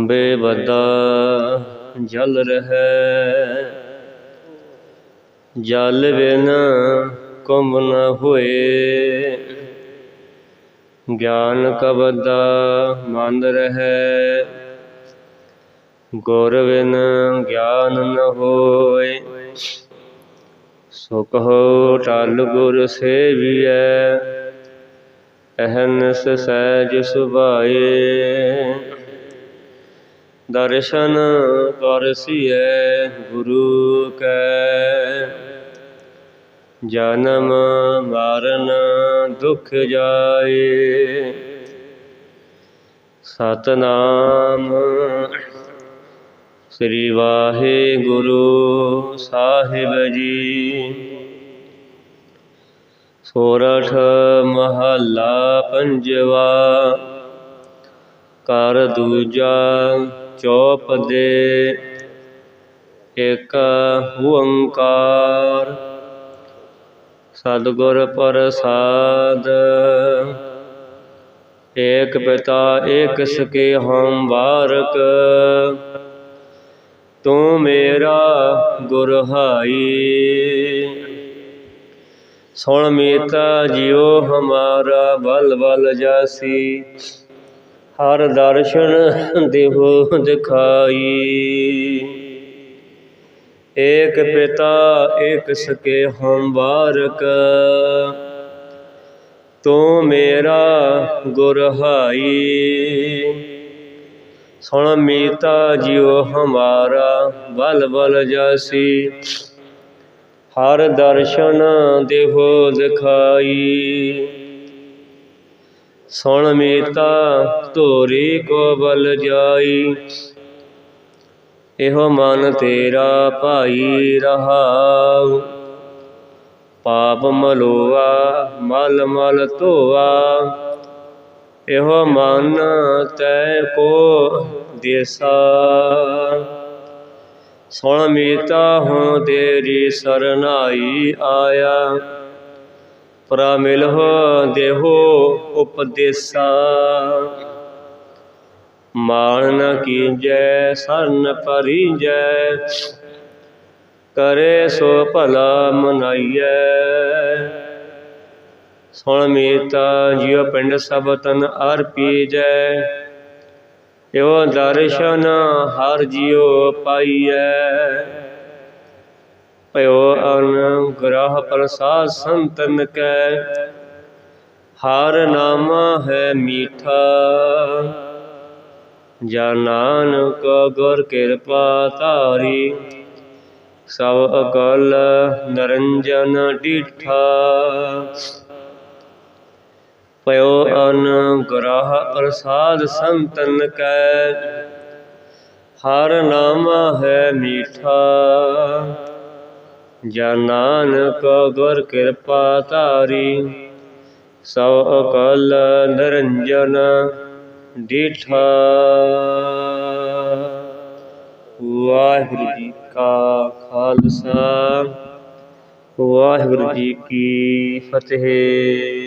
ਖੰਬੇ ਬੱਦਾ ਜਲ ਰਹੈ। ਜਲ ਬਿਨ ਕੁੰਭ ਨ ਹੋਏ। ਗਿਆਨ ਕਬਦਾ ਮੰਦ ਰਹੈ। ਗੁਰ ਬਿਨ ਗਿਆਨ ਨ ਹੋਏ। ਸੁਖ ਹੋ ਟਲ ਗੁਰ ਸੇਵੀਐ। ਅਹਨਸ ਸਹਿਜ ਸੁਭਾਏ। ਦਰਸ਼ਨ ਕਰਸੀਐ ਗੁਰੂ ਕੈ। ਜਨਮ ਮਰਨ ਦੁਖ ਜਾਏ। ਸਤਨਾਮ ਸ੍ਰੀ ਵਾਹਿਗੁਰੂ ਸਾਹਿਬ ਜੀ। ਸੋਰਠ ਮਹੱਲਾ ਪੰਜਵਾ। ਕਰ ਦੂਜਾ ਚੌਪ ਦੇ ਏਕ ਓੰਕਾਰ ਸਤਿਗੁਰ ਪ੍ਰਸਾਦ, ਏਕ ਪਿਤਾ ਏਕ ਸਕੇ ਹਮ ਵਾਰਕ। ਤੂੰ ਮੇਰਾ ਗੁਰ ਹਾਈ। ਸੁਣ ਮੀਤਾ ਜਿਉ ਹਮਾਰਾ ਬਲ ਬਲ ਜਾਸੀ। ਹਰ ਦਰਸ਼ਨ ਦੇਹੋ ਦਿਖਾਈ। ਏਕ ਪਿਤਾ, ਏਕ ਸਕੇ ਹਮ ਬਾਰਕ ਤੂੰ ਮੇਰਾ ਗੁਰ ਹਾਈ। ਸੁਣ ਮੀਤਾ ਜਿਉ ਹਮਾਰਾ ਬਲ ਬਲ ਜਾਸੀ। ਹਰ ਦਰਸ਼ਨ ਦੇਹੋ ਦਿਖਾਈ। ਸੁਣ ਮੀਤਾ ਧੋਰੀ ਕੋ ਬਲ ਜਾਈ। ਇਹੋ ਮਨ ਤੇਰਾ ਭਾਈ ਰਹਾਉ। ਪਾਪ ਮਲੋਆ, ਮਲ ਮਲ ਧੋਆ। ਇਹੋ ਮਨ ਤੈ ਕੋ ਦੇਸਾ। ਸੁਣ ਮੀਤਾ ਹੂੰ ਤੇਰੀ ਸਰਨਾਈ ਆਇਆ। ਪ੍ਰਾ ਮਿਲਹੁ ਦੇਹੋ ਉਪਦੇਸਾ। ਮਾਨ ਨ ਕੀਜੈ ਸਰਨ ਪਰੀਜੈ। ਕਰੇ ਸੋ ਭਲਾ ਮਨਾਈਐ। ਸੁਣ ਮੀਤਾ, ਜਿਉ ਪਿੰਡ ਸਭ ਤਨ ਅਰਪੀਜੈ ਇਹੋ ਦਰਸ਼ਨ ਹਰ ਜਿਉ ਪਾਈਐ। ਭਇਓ ਅਨੁਗ੍ਰਹ ਪ੍ਰਸਾਦ ਸੰਤਨ ਕੈ। ਹਰ ਨਾਮ ਹੈ ਮੀਠਾ। ਜਾ ਨਾਨਕ ਗੁਰ ਕਿਰਪਾ ਧਾਰੀ। ਸਭ ਅਕਲ ਨਰੰਜਨ ਡੀਠਾ। ਪਇਓ ਅਨੁਗ੍ਰਹ ਪ੍ਰਸਾਦ ਸੰਤਨ ਕੈ। ਹਰ ਨਾਮ ਹੈ ਮੀਠਾ। ਜਾ ਨਾਨਕ ਗੁਰ ਕਿਰਪਾ ਧਾਰੀ, ਸਭ ਅਕਲ ਨਰੰਜਨ ਡੀਠਾ। ਵਾਹਿਗੁਰੂ ਜੀ ਕਾ ਖਾਲਸਾ, ਵਾਹਿਗੁਰੂ ਜੀ ਕੀ ਫਤਿਹ।